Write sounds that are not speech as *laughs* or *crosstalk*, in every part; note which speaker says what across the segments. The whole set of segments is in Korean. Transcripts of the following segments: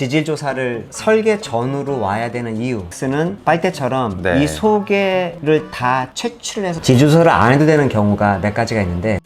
Speaker 1: 지질 조사를 설계 전후로 와야 되는 이유. X는 빨대처럼
Speaker 2: 네.
Speaker 1: 이 소개를 다 채취를 해서 지질 조사를 안 해도 되는 경우가 몇 가지가 있는데.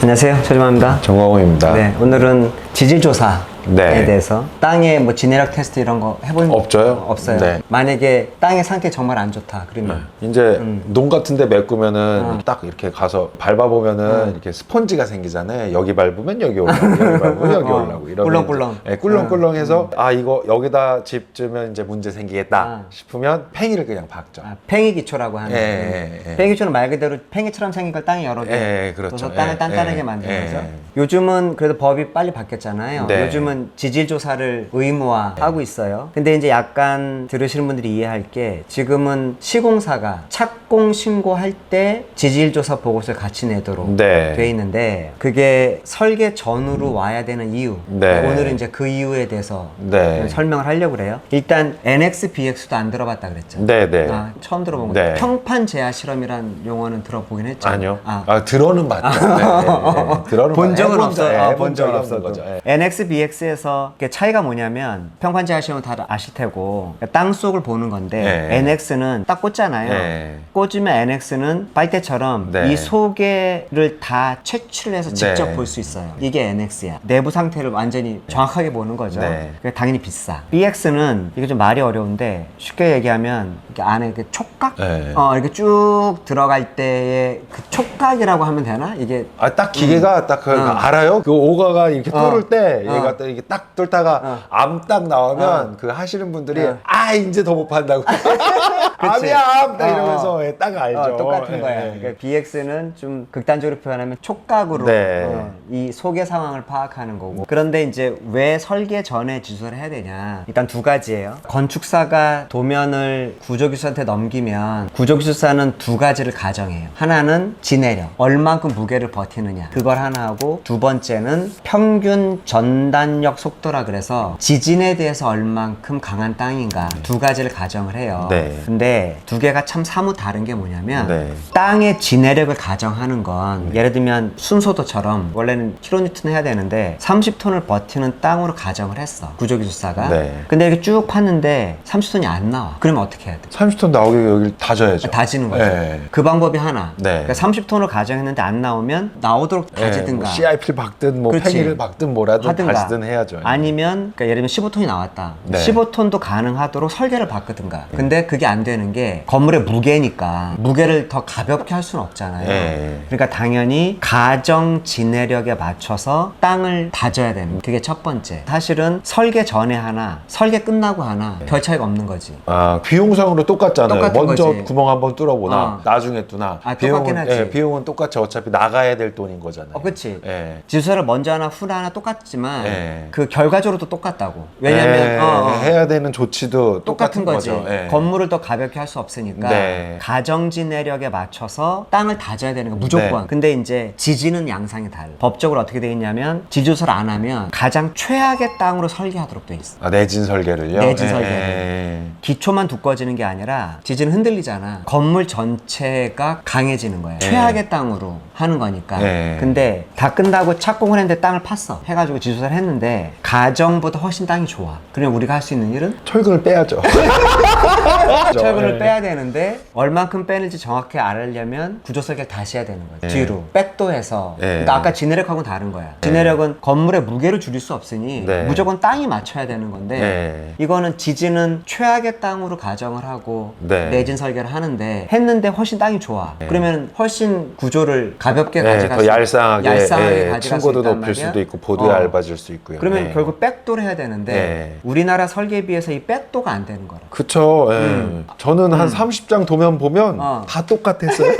Speaker 1: 안녕하세요. 조지마입니다.
Speaker 2: 정광호입니다.
Speaker 1: 네, 오늘은 지질 조사에
Speaker 2: 네.
Speaker 1: 대해서 땅의 뭐 진해력 테스트 이런 거 해본
Speaker 2: 없죠요?
Speaker 1: 없어요.
Speaker 2: 네.
Speaker 1: 만약에 땅의 상태 정말 안 좋다 그러면
Speaker 2: 이제
Speaker 1: 음.
Speaker 2: 농 같은데 메꾸면은
Speaker 1: 어.
Speaker 2: 딱 이렇게 가서 밟아보면은 이렇게 스펀지가 생기잖아요. 여기 밟으면 여기 올라오고 여기 *laughs* 밟으면 여기
Speaker 1: 어.
Speaker 2: 올라오고 이러면
Speaker 1: 꿀렁꿀렁.
Speaker 2: 이제, 네, 꿀렁꿀렁해서 아 이거 여기다 집 주면 이제 문제 생기겠다
Speaker 1: 아.
Speaker 2: 싶으면 팽이를 그냥 박죠.
Speaker 1: 아, 팽이 기초라고 하는.
Speaker 2: 예, 예, 예.
Speaker 1: 팽이 기초는 말 그대로 팽이처럼 생긴 걸 땅에 여러 개
Speaker 2: 예, 그렇죠.
Speaker 1: 둬서 땅을
Speaker 2: 예,
Speaker 1: 단단하게
Speaker 2: 예,
Speaker 1: 만드는
Speaker 2: 예.
Speaker 1: 거죠. 요즘은 그래도 법이 빨리 바뀌었잖아요.
Speaker 2: 네.
Speaker 1: 요즘은 지질 조사를 의무화하고 있어요. 근데 이제 약간 들으시는 분들이 이해할 게 지금은 시공사가 착공 신고할 때 지질 조사 보고서를 같이 내도록
Speaker 2: 네.
Speaker 1: 돼 있는데 그게 설계 전후로 와야 되는 이유.
Speaker 2: 네.
Speaker 1: 오늘은 이제 그 이유에 대해서
Speaker 2: 네.
Speaker 1: 설명을 하려고 그래요. 일단 NX, BX도 안 들어봤다 그랬죠.
Speaker 2: 네, 네.
Speaker 1: 아, 처음 들어본
Speaker 2: 네.
Speaker 1: 거예요. 평판 제하 실험이란 용어는 들어보긴 했죠.
Speaker 2: 아니요.
Speaker 1: 아,
Speaker 2: 아, 들어는 봤죠. 네, 네, 네. 들어는
Speaker 1: 본
Speaker 2: 봤-
Speaker 1: 적은 없어요.
Speaker 2: 적-
Speaker 1: 아,
Speaker 2: 본
Speaker 1: 적은 없어도.
Speaker 2: 거죠. 예.
Speaker 1: NX, BX 에서 차이가 뭐냐면 평판 제하 실험은 다들 아실 테고 땅 속을 보는 건데
Speaker 2: 네.
Speaker 1: NX는 딱 꽂잖아요.
Speaker 2: 네.
Speaker 1: 꽂으면 NX는 빨대처럼
Speaker 2: 네.
Speaker 1: 이 소개를 다 채취를 해서 직접
Speaker 2: 네.
Speaker 1: 볼 수 있어요. 이게 NX야. 내부 상태를 완전히 정확하게 보는 거죠.
Speaker 2: 네.
Speaker 1: 그러니까 당연히 비싸. BX는 이게 좀 말이 어려운데 쉽게 얘기하면 이렇게 안에 이렇게 촉각,
Speaker 2: 네.
Speaker 1: 어 이렇게 쭉 들어갈 때의 그 촉각이라고 하면 되나? 이게
Speaker 2: 아, 딱 기계가 딱 그,
Speaker 1: 어.
Speaker 2: 알아요? 그 오가가 이렇게
Speaker 1: 어.
Speaker 2: 뚫을 때
Speaker 1: 어.
Speaker 2: 얘가 딱 이렇게 딱 뚫다가
Speaker 1: 어.
Speaker 2: 암딱 나오면
Speaker 1: 어.
Speaker 2: 그 하시는 분들이
Speaker 1: 어.
Speaker 2: 아, 이제 더 못 판다고. *laughs* 암이야, 암! 딱
Speaker 1: 어,
Speaker 2: 이러면서
Speaker 1: 어.
Speaker 2: 예, 딱 알죠.
Speaker 1: 어, 똑같은
Speaker 2: 예,
Speaker 1: 거야.
Speaker 2: 예.
Speaker 1: 그러니까 BX는 좀 극단적으로 표현하면 촉각으로
Speaker 2: 네.
Speaker 1: 어, 이 속의 상황을 파악하는 거고. 그런데 이제 왜 설계 전에 지수를 해야 되냐? 일단 두 가지예요. 건축사가 도면을 구조기술한테 넘기면 구조기술사는 두 가지를 가정해요. 하나는 진해력, 얼만큼 무게를 버티느냐. 그걸 하나 하고 두 번째는 평균 전단력 속도라 그래서 지진에 대해서 얼만큼 강한 땅인가 두 가지를 가정을 해요.
Speaker 2: 네.
Speaker 1: 근데 두 개가 참 사뭇 다른 게 뭐냐면
Speaker 2: 네.
Speaker 1: 땅의 진해력을 가정하는 건 예를 들면 순소도처럼 원래는 킬로뉴턴 해야 되는데 30톤을 버티는 땅으로 가정을 했어 구조기술사가
Speaker 2: 네.
Speaker 1: 근데 이렇게 쭉 팠는데 30톤이 안 나와 그러면 어떻게 해야 돼?
Speaker 2: 30톤 나오게 여기를 다져야죠.
Speaker 1: 다지는 거죠
Speaker 2: 예.
Speaker 1: 그 방법이 하나
Speaker 2: 네.
Speaker 1: 그러니까 30톤을 가정했는데 안 나오면 나오도록
Speaker 2: 예,
Speaker 1: 다지든가
Speaker 2: 뭐 CIP를 박든 뭐
Speaker 1: 그렇지.
Speaker 2: 팽이를 박든 뭐라든
Speaker 1: 하든가
Speaker 2: 다시든 해야죠.
Speaker 1: 아니면 그러니까 예를 들면 15톤이 나왔다.
Speaker 2: 네.
Speaker 1: 15톤도 가능하도록 설계를 바꾸든가. 근데 그게 안 되는 게 건물의 무게니까 무게를 더 가볍게 할 수는 없잖아요.
Speaker 2: 네.
Speaker 1: 그러니까 당연히 가정 진해력에 맞춰서 땅을 다져야 되는 거. 그게 첫 번째. 사실은 설계 전에 하나, 설계 끝나고 하나 별 차이가 없는 거지.
Speaker 2: 아, 비용상으로 똑같잖아요.
Speaker 1: 똑같은
Speaker 2: 먼저
Speaker 1: 거지.
Speaker 2: 구멍 한번 뚫어보나
Speaker 1: 어.
Speaker 2: 나중에 뚫나.
Speaker 1: 아, 똑같긴 하지.
Speaker 2: 예, 비용은 똑같이 어차피 나가야 될 돈인 거잖아요.
Speaker 1: 어, 그치.
Speaker 2: 예.
Speaker 1: 지수를 먼저 하나 후나 하나 똑같지만
Speaker 2: 네.
Speaker 1: 그 결과적으로도 똑같다고. 왜냐면
Speaker 2: 예,
Speaker 1: 어, 어.
Speaker 2: 해야 되는 조치도
Speaker 1: 똑같은 거지.
Speaker 2: 예.
Speaker 1: 건물을 더 가볍게 할 수 없으니까
Speaker 2: 네.
Speaker 1: 가정진해력에 맞춰서 땅을 다져야 되는 거 무조건.
Speaker 2: 네.
Speaker 1: 근데 이제 지지는 양상이 달라. 법적으로 어떻게 돼 있냐면 지조설 안 하면 가장 최악의 땅으로 설계하도록 돼 있어.
Speaker 2: 아, 내진 설계를요?
Speaker 1: 내진
Speaker 2: 예,
Speaker 1: 설계를.
Speaker 2: 예.
Speaker 1: 기초만 두꺼워지는 게 아니라 지진은 흔들리잖아. 건물 전체가 강해지는 거야. 최악의 땅으로 하는 거니까.
Speaker 2: 네.
Speaker 1: 근데 다 끝나고 착공을 했는데 땅을 팠어. 해가지고 지조설 했는데 가정보다 훨씬 땅이 좋아. 그러면 우리가 할 수 있는 일은
Speaker 2: 철근을 빼야죠. *laughs*
Speaker 1: 철근을
Speaker 2: 예.
Speaker 1: 빼야 되는데 얼만큼 빼는지 정확히 알려면 구조 설계를 다시 해야 되는 거예요.
Speaker 2: 예.
Speaker 1: 뒤로 백도 해서.
Speaker 2: 예.
Speaker 1: 그러니까 아까 진해력하고는 다른 거야. 진해력은 건물의 무게를 줄일 수 없으니
Speaker 2: 네.
Speaker 1: 무조건 땅이 맞춰야 되는 건데
Speaker 2: 예.
Speaker 1: 이거는 지진은 최악의 땅으로 가정을 하고
Speaker 2: 네.
Speaker 1: 내진 설계를 하는데 했는데 훨씬 땅이 좋아. 그러면 훨씬 구조를 가볍게
Speaker 2: 예,
Speaker 1: 가져갈
Speaker 2: 더
Speaker 1: 수
Speaker 2: 얄쌍하게,
Speaker 1: 얄쌍하게
Speaker 2: 예,
Speaker 1: 가져갈 수
Speaker 2: 층고도
Speaker 1: 있단
Speaker 2: 높일
Speaker 1: 말이야.
Speaker 2: 수도 있고 보드에
Speaker 1: 어.
Speaker 2: 얇아질 수 있고요.
Speaker 1: 그러면
Speaker 2: 예.
Speaker 1: 결국 백도를 해야 되는데
Speaker 2: 네.
Speaker 1: 우리나라 설계비에서 이 백도가 안 되는 거라.
Speaker 2: 그쵸. 예. 저는 한 30장 도면 보면
Speaker 1: 음. 어.
Speaker 2: 다 똑같았어요.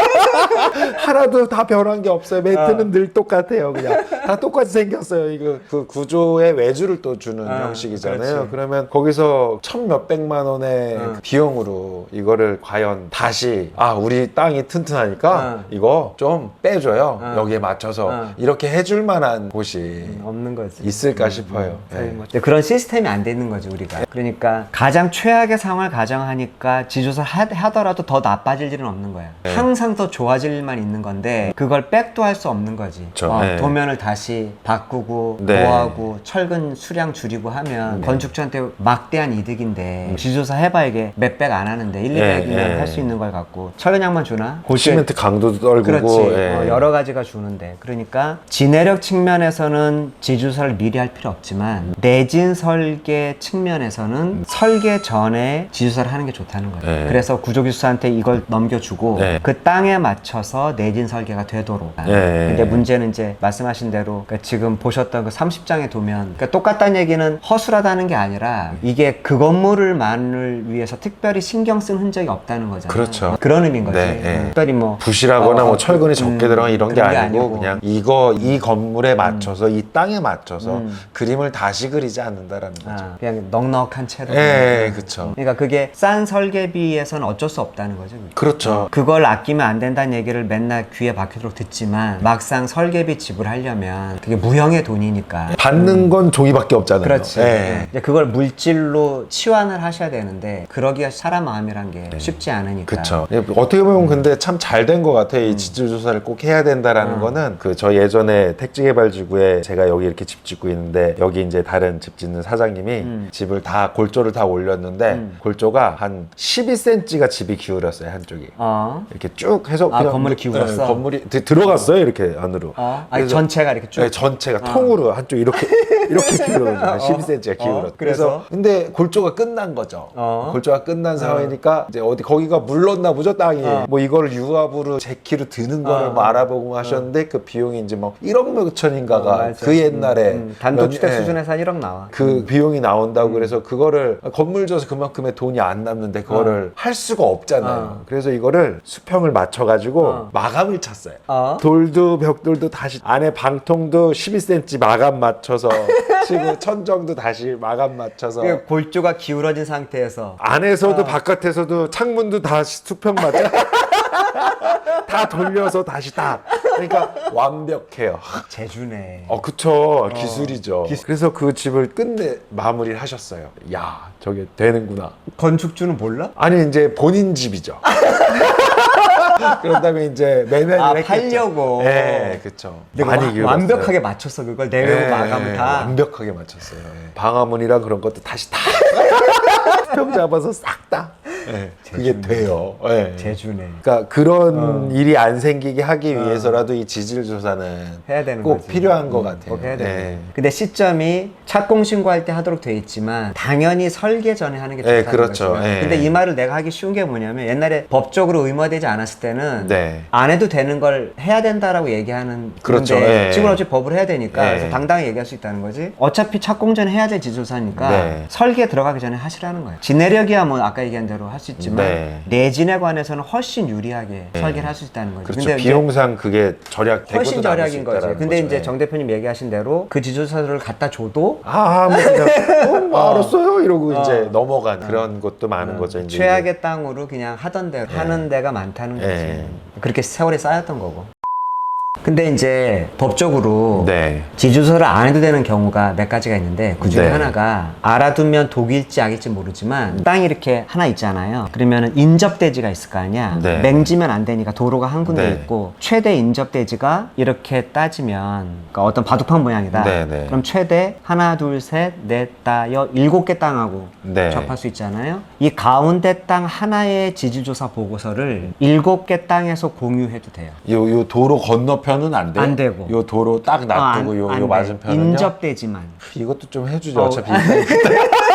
Speaker 2: 하나도 다 변한 게 없어요. 매트는
Speaker 1: 어.
Speaker 2: 늘 똑같아요. 그냥 다 똑같이 생겼어요. 이거 그 구조의 외주를 또 주는
Speaker 1: 어,
Speaker 2: 형식이잖아요.
Speaker 1: 그렇지.
Speaker 2: 그러면 거기서 천 몇백만 원의
Speaker 1: 어.
Speaker 2: 그 비용으로 이거를 과연 다시 아 우리 땅이 튼튼하니까
Speaker 1: 어.
Speaker 2: 이거 좀 빼줘요.
Speaker 1: 어.
Speaker 2: 여기에 맞춰서
Speaker 1: 어.
Speaker 2: 이렇게 해줄 만한 곳이
Speaker 1: 없는 거지.
Speaker 2: 있을까 싶어요.
Speaker 1: 거의
Speaker 2: 예.
Speaker 1: 뭐 그런 시스템이 안돼 있는 거지 우리가. 그러니까 가장 최악의 상황을 가정하니까 지조사 하, 하더라도 더 나빠질 일은 없는 거야.
Speaker 2: 네.
Speaker 1: 항상 더 좋아질 일만 있는 건데 그걸 백도 할 수 없는 거지.
Speaker 2: 그쵸.
Speaker 1: 어,
Speaker 2: 네.
Speaker 1: 도면을 다시 바꾸고
Speaker 2: 네.
Speaker 1: 뭐하고 철근 수량 줄이고 하면
Speaker 2: 네.
Speaker 1: 건축주한테 막대한 이득인데 지조사 해봐 이게 몇 백 안 하는데 1,
Speaker 2: 네,
Speaker 1: 200이면
Speaker 2: 네.
Speaker 1: 할 수 있는 걸 갖고 철근약만 주나? 골조에
Speaker 2: 시멘트 강도도 떨구고
Speaker 1: 그렇지.
Speaker 2: 예.
Speaker 1: 어, 여러 가지가 주는데. 그러니까 진해력 측면에서는 지주사를 미리 할 필요 없지만 내진 설계 측면에서는 설계 전에 지주사를 하는 게 좋다는 거예요.
Speaker 2: 네.
Speaker 1: 그래서 구조기수한테 이걸 넘겨주고
Speaker 2: 네.
Speaker 1: 그 땅에 맞춰서 내진 설계가 되도록.
Speaker 2: 네.
Speaker 1: 근데 문제는 이제 말씀하신 대로 그러니까 지금 보셨던 그 30장의 도면 그러니까 똑같다는 얘기는 허술하다는 게 아니라 이게 그 건물을 만을 위해서 특별히 신경 쓴 흔적이 없다는 거잖아요.
Speaker 2: 그렇죠.
Speaker 1: 그런 의미인 거지.
Speaker 2: 네, 네.
Speaker 1: 특별히 뭐
Speaker 2: 부실하거나
Speaker 1: 어,
Speaker 2: 뭐 철근이 적게
Speaker 1: 음,
Speaker 2: 들어간 이런 게
Speaker 1: 그런 게
Speaker 2: 아니고,
Speaker 1: 아니고.
Speaker 2: 그냥 이거 이 건물에 맞춰서 이 땅에 맞춰서
Speaker 1: 음.
Speaker 2: 그림을 다시 그리지 않는다라는 거죠.
Speaker 1: 아, 그냥 넉넉한 채로.
Speaker 2: 예, 그쵸.
Speaker 1: 그러니까 그게 싼 설계비에서는 어쩔 수 없다는 거죠.
Speaker 2: 그렇죠.
Speaker 1: 그걸 아끼면 안 된다는 얘기를 맨날 귀에 박히도록 듣지만 막상 설계비 지불하려면 그게 무형의 돈이니까.
Speaker 2: 받는 건 종이밖에 없잖아요.
Speaker 1: 그렇지.
Speaker 2: 예.
Speaker 1: 이제 그걸 물질로 치환을 하셔야 되는데 그러기가 사람 마음이란 게 쉽지 않으니까.
Speaker 2: 네. 그쵸. 예, 어떻게 보면 근데 참 잘 된 것 같아요. 이 지질 조사를 꼭 해야 된다라는
Speaker 1: 음.
Speaker 2: 거는 그 저 예전에 택지개발지구에 제가 여기 이렇게 집 짓고 있는데 여기 이제 다른 집 짓는 사장님이
Speaker 1: 음.
Speaker 2: 집을 다 골조를 다 올렸는데
Speaker 1: 음.
Speaker 2: 골조가 한 12cm가 집이 기울었어요 한쪽이.
Speaker 1: 어.
Speaker 2: 이렇게 쭉 해서
Speaker 1: 아,
Speaker 2: 그냥
Speaker 1: 건물 이
Speaker 2: 네,
Speaker 1: 기울었어?
Speaker 2: 건물이 드- 들어갔어요 이렇게 안으로.
Speaker 1: 어. 아니
Speaker 2: 그래서-
Speaker 1: 전체가 이렇게 쭉.
Speaker 2: 네, 전체가 통으로 한쪽 이렇게 *laughs* 이렇게 기울어져
Speaker 1: 어.
Speaker 2: 12cm가 기울어.
Speaker 1: 어,
Speaker 2: 그래서
Speaker 1: 그래서?
Speaker 2: 근데 골조가 끝난 거죠.
Speaker 1: 어.
Speaker 2: 골조가 끝난 상황이니까 이제 어디 거기가 물렀나 보죠 땅이.
Speaker 1: 어.
Speaker 2: 뭐 이거를 유압으로 제키로 드는 거를
Speaker 1: 어.
Speaker 2: 뭐 알아보고 하셨는데 그 비용이 이제 뭐 1억 몇천인가가
Speaker 1: 어, 맞아.
Speaker 2: 그 옛날에
Speaker 1: 음, 단독 주택
Speaker 2: 몇- 예.
Speaker 1: 수준에서 한 1억 나와.
Speaker 2: 그 비용이
Speaker 1: 음.
Speaker 2: 나온다고 그래서 그거를 건물 줘서 그만큼의 돈이 안 남는데 그거를 할 수가 없잖아요.
Speaker 1: 어.
Speaker 2: 그래서 이거를 수평을 맞춰가지고
Speaker 1: 어.
Speaker 2: 마감을 쳤어요.
Speaker 1: 어.
Speaker 2: 돌도 벽돌도 다시 안에 방통도 12cm 마감 맞춰서 *laughs* 치고 천정도 다시 마감 맞춰서
Speaker 1: 그 골조가 기울어진 상태에서
Speaker 2: 안에서도 바깥에서도 창문도 다시 수평 맞춰 *laughs* 다 돌려서 다시 다 그러니까 완벽해요.
Speaker 1: 제주네.
Speaker 2: 어, 그쵸. 기술이죠. 그래서 그 집을 끝내 마무리를 하셨어요. 야, 저게 되는구나.
Speaker 1: 건축주는 몰라?
Speaker 2: 아니, 이제 본인 집이죠. *laughs* *laughs* 그런 다음에 이제 매매를
Speaker 1: 아,
Speaker 2: 했겠죠.
Speaker 1: 팔려고.
Speaker 2: 네, 그쵸.
Speaker 1: 내가 와-
Speaker 2: 기울었어요.
Speaker 1: 완벽하게 맞췄어 그걸 내외부
Speaker 2: 네,
Speaker 1: 마감을 다.
Speaker 2: 완벽하게 맞췄어요. 예. 방화문이랑 그런 것도 다시 다 *laughs* 평 잡아서 싹 다. 예, 그게 돼요. 예.
Speaker 1: 제주네.
Speaker 2: 그러니까 그런
Speaker 1: 어.
Speaker 2: 일이 안 생기게 하기 위해서라도 이 지질 조사는
Speaker 1: 해야 되는
Speaker 2: 꼭
Speaker 1: 거지.
Speaker 2: 필요한 것
Speaker 1: 음,
Speaker 2: 같아요.
Speaker 1: 꼭 해야 돼.
Speaker 2: 네.
Speaker 1: 근데 시점이 착공 신고할 때 하도록 돼 있지만 당연히 설계 전에 하는 게
Speaker 2: 네,
Speaker 1: 좋다는
Speaker 2: 그렇죠.
Speaker 1: 거죠.
Speaker 2: 네.
Speaker 1: 근데 이 말을 내가 하기 쉬운 게 뭐냐면 옛날에 법적으로 의무화되지 않았을 때는
Speaker 2: 네.
Speaker 1: 안 해도 되는 걸 해야 된다라고 얘기하는
Speaker 2: 그렇죠. 네.
Speaker 1: 지금 어차피 법으로 해야 되니까
Speaker 2: 네.
Speaker 1: 그래서 당당히 얘기할 수 있다는 거지. 어차피 착공 전에 해야 될 지조사니까
Speaker 2: 네.
Speaker 1: 설계 들어가기 전에 하시라는 거예요. 진내력이야 뭐 아까 얘기한 대로 할수 있지만
Speaker 2: 네.
Speaker 1: 내진에 관해서는 훨씬 유리하게 설계를 할 수 있다는 거죠.
Speaker 2: 그렇죠. 비용상 그게 절약
Speaker 1: 훨씬 절약인 거지. 근데 이제 정정 대표님 얘기하신 대로 그 지조사들을 갖다 줘도
Speaker 2: 아, 뭐 그냥 *laughs* 어, 뭐 알았어요 이러고
Speaker 1: 어.
Speaker 2: 이제 넘어간 그런 것도 많은 거죠. 이제
Speaker 1: 최악의 땅으로 그냥 하던 대로 하는 데가 많다는 거지.
Speaker 2: 네.
Speaker 1: 그렇게 세월이 쌓였던 거고. 근데 이제 법적으로
Speaker 2: 네.
Speaker 1: 지주서를 안 해도 되는 경우가 몇 가지가 있는데 그 중에
Speaker 2: 네.
Speaker 1: 하나가 알아두면 독일지 악일지 모르지만 땅이 이렇게 하나 있잖아요. 그러면 인접대지가 있을 거 아니야.
Speaker 2: 네.
Speaker 1: 맹지면 안 되니까 도로가 한 군데
Speaker 2: 네.
Speaker 1: 있고 최대 인접대지가 이렇게 따지면 그러니까 어떤 바둑판 모양이다.
Speaker 2: 네, 네.
Speaker 1: 그럼 최대 하나 둘 셋 넷 다여 일곱 개 땅하고
Speaker 2: 네.
Speaker 1: 접할 수 있잖아요. 이 가운데 땅 하나의 지질조사 보고서를 일곱 개 땅에서 공유해도 돼요.
Speaker 2: 요, 요 도로 건너 편은 안 돼요?
Speaker 1: 안 되고.
Speaker 2: 요 도로 딱 놔두고
Speaker 1: 아, 안-
Speaker 2: 요, 안요
Speaker 1: 돼.
Speaker 2: 맞은편은요?
Speaker 1: 인접대지만.
Speaker 2: 이것도 좀 해주죠.
Speaker 1: 어,
Speaker 2: 어차피 *laughs*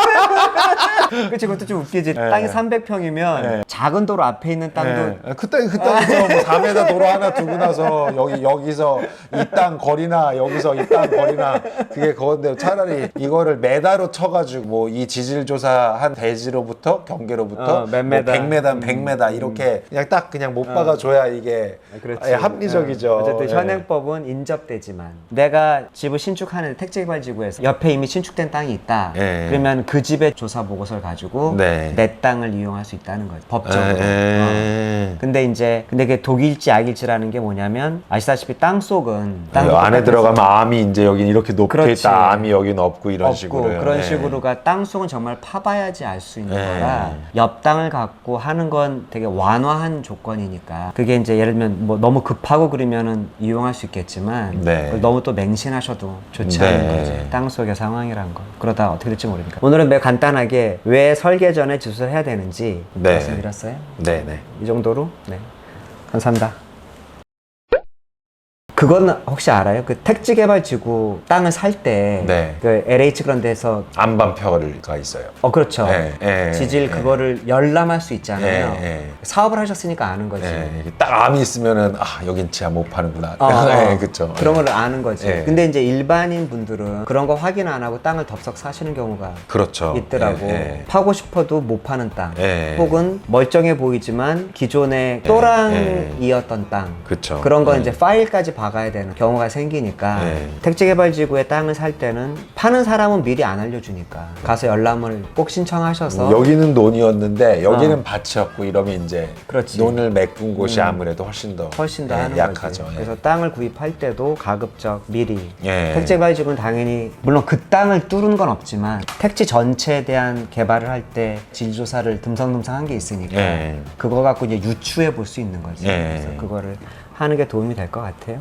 Speaker 1: 그치 그것도 좀 웃기지.
Speaker 2: 네.
Speaker 1: 땅이 300평이면
Speaker 2: 네.
Speaker 1: 작은 도로 앞에 있는 땅도
Speaker 2: 네. 그땅 그 땅에서 뭐 4m 도로 하나 두고 나서 여기 여기서 이 땅 거리나 여기서 이 땅 거리나 그게 그건데 차라리 이거를 메다로 쳐가지고 뭐 이 지질 조사한 대지로부터 경계로부터
Speaker 1: 어,
Speaker 2: 몇뭐
Speaker 1: 메다.
Speaker 2: 100m, 100m 이렇게 그냥 딱 그냥 못 박아줘야 이게
Speaker 1: 그렇지.
Speaker 2: 예, 합리적이죠.
Speaker 1: 어, 어쨌든
Speaker 2: 예.
Speaker 1: 현행법은 인접대지만 내가 집을 신축하는 택지개발지구에서 옆에 이미 신축된 땅이 있다.
Speaker 2: 예.
Speaker 1: 그러면 그 집의 조사 보고서를 가지고
Speaker 2: 네.
Speaker 1: 내 땅을 이용할 수 있다는 거죠. 법적으로. 어.
Speaker 2: 에,
Speaker 1: 근데 이제 근데 그게 독일지 악일지라는 게 뭐냐면 아시다시피 땅 속은
Speaker 2: 땅그 안에 들어가면 암이 이제 여기 이렇게 높게
Speaker 1: 그렇지.
Speaker 2: 있다 암이 여기는 없고 이런
Speaker 1: 없고
Speaker 2: 식으로
Speaker 1: 그런
Speaker 2: 네.
Speaker 1: 식으로가 땅 속은 정말 파봐야지 알 수 있는
Speaker 2: 네.
Speaker 1: 거라 옆 땅을 갖고 하는 건 되게 완화한 조건이니까 그게 이제 예를 들면 뭐 너무 급하고 그러면은 이용할 수 있겠지만
Speaker 2: 네.
Speaker 1: 그걸 너무 또 맹신하셔도 좋지
Speaker 2: 네.
Speaker 1: 않은 거지 땅 속의 상황이란 거 그러다 어떻게 될지 모르니까 오늘은 매우 간단하게 왜 설계 전에 주소를 해야 되는지
Speaker 2: 네.
Speaker 1: 말씀드렸어요
Speaker 2: 네 네
Speaker 1: 이 정도로 네 감사합니다. 그건 혹시 알아요? 그 택지 개발 지구 땅을 살때
Speaker 2: 네.
Speaker 1: 그 LH 그런 데서
Speaker 2: 안반표가 있어요
Speaker 1: 어 그렇죠.
Speaker 2: 네, 네,
Speaker 1: 지질
Speaker 2: 네.
Speaker 1: 그거를 열람할 수 있잖아요.
Speaker 2: 네, 네.
Speaker 1: 사업을 하셨으니까 아는 거지.
Speaker 2: 네, 딱 암이 있으면은 아 여긴 지하 못 파는구나
Speaker 1: 어, 어.
Speaker 2: 네 *laughs* 그쵸
Speaker 1: 그런 걸 아는 거지.
Speaker 2: 네.
Speaker 1: 근데 이제 일반인 분들은 그런 거 확인 안 하고 땅을 덥석 사시는 경우가
Speaker 2: 그렇죠
Speaker 1: 있더라고.
Speaker 2: 네, 네.
Speaker 1: 파고 싶어도 못 파는 땅.
Speaker 2: 네.
Speaker 1: 혹은 멀쩡해 보이지만 기존에
Speaker 2: 네,
Speaker 1: 또랑이었던 땅.
Speaker 2: 그쵸
Speaker 1: 그런 건
Speaker 2: 네.
Speaker 1: 이제 파일까지 박아야 되는 경우가 생기니까
Speaker 2: 네.
Speaker 1: 택지개발지구에 땅을 살 때는 파는 사람은 미리 안 알려주니까 가서 열람을 꼭 신청하셔서
Speaker 2: 여기는 논이었는데 여기는
Speaker 1: 어.
Speaker 2: 밭이었고 이러면 이제
Speaker 1: 그렇지.
Speaker 2: 논을 메꾼 곳이 아무래도 훨씬 더
Speaker 1: 훨씬 더
Speaker 2: 예,
Speaker 1: 하는
Speaker 2: 약하죠.
Speaker 1: 거지.
Speaker 2: 예.
Speaker 1: 그래서 땅을 구입할 때도 가급적 미리
Speaker 2: 예.
Speaker 1: 택지개발지구는 당연히 물론 그 땅을 뚫은 건 없지만 택지 전체에 대한 개발을 할 때 질조사를 듬성듬성한 게 있으니까
Speaker 2: 예.
Speaker 1: 그거 갖고 이제 유추해 볼 수 있는 거지.
Speaker 2: 예.
Speaker 1: 그래서 그거를 하는 게 도움이 될 것 같아요.